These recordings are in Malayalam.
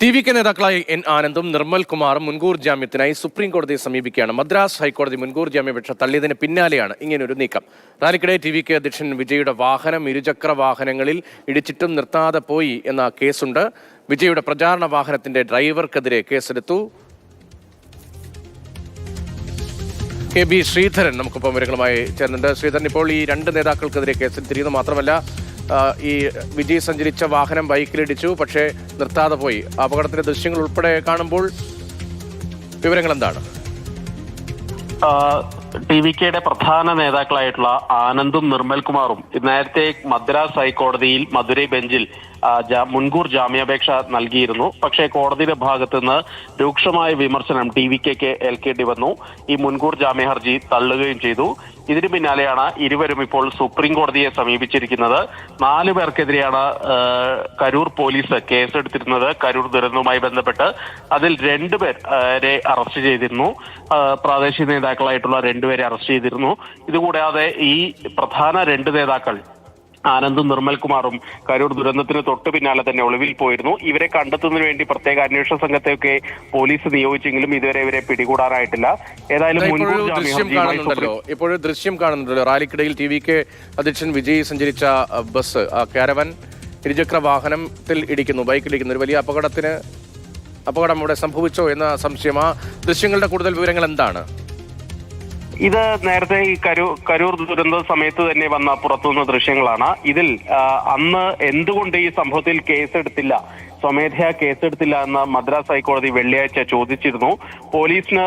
ടി വി കെ നേതാക്കളായ എൻ ആനന്ദും നിർമ്മൽ കുമാറും മുൻകൂർ ജാമ്യത്തിനായി സുപ്രീം കോടതിയെ സമീപിക്കുകയാണ്. മദ്രാസ് ഹൈക്കോടതി മുൻകൂർ ജാമ്യാപേക്ഷ തള്ളിയതിന് പിന്നാലെയാണ് ഇങ്ങനൊരു നീക്കം. റാലിക്കിടെ ടി വി കെ അധ്യക്ഷൻ വിജയുടെ വാഹനം ഇരുചക്ര വാഹനങ്ങളിൽ ഇടിച്ചിട്ടും നിർത്താതെ പോയി എന്ന കേസുണ്ട്. വിജയുടെ പ്രചാരണ വാഹനത്തിന്റെ ഡ്രൈവർക്കെതിരെ കേസെടുത്തു. കെ ബി ശ്രീധരൻ നമുക്കിപ്പോൾ വിവരങ്ങളുമായി ചേർന്നുണ്ട് ശ്രീധരൻ ഇപ്പോൾ ഈ രണ്ട് നേതാക്കൾക്കെതിരെ കേസെടുത്തിരിക്കുന്നത് മാത്രമല്ല ഈ വിജയ് സഞ്ചരിച്ച വാഹനം ബൈക്കിലിടിച്ചു പക്ഷേ നിർത്താതെ പോയി. അപകടത്തിന്റെ ദൃശ്യങ്ങൾ ഉൾപ്പെടെ കാണുമ്പോൾ വിവരങ്ങൾ എന്താണ്? ടി വി കെയുടെ പ്രധാന നേതാക്കളായിട്ടുള്ള ആനന്ദും നിർമ്മൽ കുമാറും നേരത്തെ മദ്രാസ് ഹൈക്കോടതിയിൽ മധുരൈ ബെഞ്ചിൽ മുൻകൂർ ജാമ്യാപേക്ഷ നൽകിയിരുന്നു. പക്ഷേ കോടതിയുടെ ഭാഗത്തു നിന്ന് രൂക്ഷമായ വിമർശനം ടി വി കെക്ക് ഏൽക്കേണ്ടി വന്നു. ഈ മുൻകൂർ ജാമ്യ ഹർജി തള്ളുകയും ചെയ്തു. ഇതിനു പിന്നാലെയാണ് ഇരുവരും ഇപ്പോൾ സുപ്രീം കോടതിയെ സമീപിച്ചിരിക്കുന്നത്. നാലു പേർക്കെതിരെയാണ് കരൂർ പോലീസ് കേസെടുത്തിരുന്നത്. കരൂർ ദുരന്തവുമായി ബന്ധപ്പെട്ട് അതിൽ രണ്ടുപേരെ അറസ്റ്റ് ചെയ്തിരുന്നു. പ്രാദേശിക നേതാക്കളായിട്ടുള്ള രണ്ടുപേരെ അറസ്റ്റ് ചെയ്തിരുന്നു. ഇതുകൂടാതെ ഈ പ്രധാന രണ്ട് നേതാക്കൾ ആനന്ദും നിർമ്മൽകുമാറും കരൂർ ദുരന്തത്തിന് തൊട്ട് പിന്നാലെ തന്നെ ഒളിവിൽ പോയിരുന്നു. ഇവരെ കണ്ടെത്തുന്നതിന് വേണ്ടി പ്രത്യേക അന്വേഷണ സംഘത്തെയൊക്കെ പോലീസ് നിയോഗിച്ചെങ്കിലും ഇതുവരെ ഇവരെ പിടികൂടാനായിട്ടില്ല. ഏതായാലും ദൃശ്യം കാണുന്നുണ്ടല്ലോ. ഇപ്പോഴും ദൃശ്യം കാണുന്നുണ്ടല്ലോ. റാലിക്കിടയിൽ ടി വി കെ അധ്യക്ഷൻ വിജയ് സഞ്ചരിച്ച ബസ് കാരവൻ ഇരുചക്ര വാഹനത്തിൽ ഇടിക്കുന്നു. ബൈക്കിലിടിക്കുന്നു ഒരു വലിയ അപകടത്തിന് അപകടം ഇവിടെ സംഭവിച്ചോ എന്ന സംശയം. ആ ദൃശ്യങ്ങളുടെ കൂടുതൽ വിവരങ്ങൾ എന്താണ്? ഇത് നേരത്തെ ഈ കരൂർ കരൂർ ദുരന്ത സമയത്ത് തന്നെ വന്ന പുറത്തുനിന്ന ദൃശ്യങ്ങളാണ്. ഇതിൽ അന്ന് എന്തുകൊണ്ട് ഈ സംഭവത്തിൽ കേസെടുത്തില്ല? സ്വമേധയാ കേസെടുത്തില്ല എന്ന് മദ്രാസ് ഹൈക്കോടതി വെള്ളിയാഴ്ച ചോദിച്ചിരുന്നു. പോലീസിന്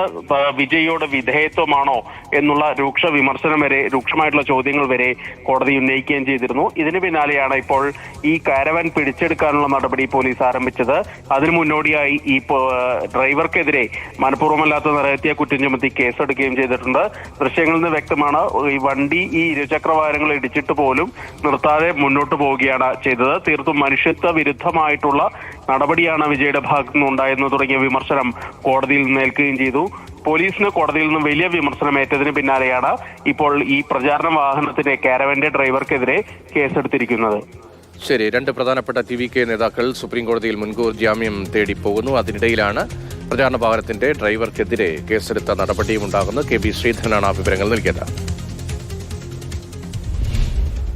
വിജയിയോട് വിധേയത്വമാണോ എന്നുള്ള രൂക്ഷ വിമർശനം വരെ രൂക്ഷമായിട്ടുള്ള ചോദ്യങ്ങൾ വരെ കോടതി ഉന്നയിക്കുകയും ചെയ്തിരുന്നു. ഇതിന് പിന്നാലെയാണ് ഇപ്പോൾ ഈ കാരവൻ പിടിച്ചെടുക്കാനുള്ള നടപടി പോലീസ് ആരംഭിച്ചത്. അതിനു മുന്നോടിയായി ഈ ഡ്രൈവർക്കെതിരെ മനഃപൂർവമല്ലാത്ത നിറയെത്തിയ കുറ്റം ചുമത്തി കേസെടുക്കുകയും ചെയ്തിട്ടുണ്ട്. ദൃശ്യങ്ങളിൽ നിന്ന് വ്യക്തമാണ് ഈ വണ്ടി ഈ ഇരുചക്ര വാഹനങ്ങൾ ഇടിച്ചിട്ട് പോലും നിർത്താതെ മുന്നോട്ട് പോവുകയാണ് ചെയ്തത്. തീർത്തും മനുഷ്യത്വ വിരുദ്ധമായിട്ടുള്ള നടപടിയാണ് വിജയുടെ ഭാഗത്തു നിന്നുണ്ടായെന്ന് തുടങ്ങിയ വിമർശനം കോടതിയിൽ നിന്ന് ഏൽക്കുകയും ചെയ്തു. പോലീസിന് കോടതിയിൽ നിന്ന് വലിയ വിമർശനം ഏറ്റതിന് പിന്നാലെയാണ് ഇപ്പോൾ ഈ പ്രചാരണ വാഹനത്തിന്റെ കാരവന്റെ ഡ്രൈവർക്കെതിരെ കേസെടുത്തിരിക്കുന്നത്. ശരി രണ്ട് പ്രധാനപ്പെട്ട ടി വി കെ നേതാക്കൾ സുപ്രീം കോടതിയിൽ മുൻകൂർ ജാമ്യം തേടി പോകുന്നു അതിനിടയിലാണ് പ്രചാരണ വാഹനത്തിന്റെ ഡ്രൈവർക്കെതിരെ കേസെടുത്ത നടപടിയും ഉണ്ടാകുന്നത്. കെ ബി ശ്രീധരനാണ് ആ വിവരങ്ങൾ നൽകിയത്.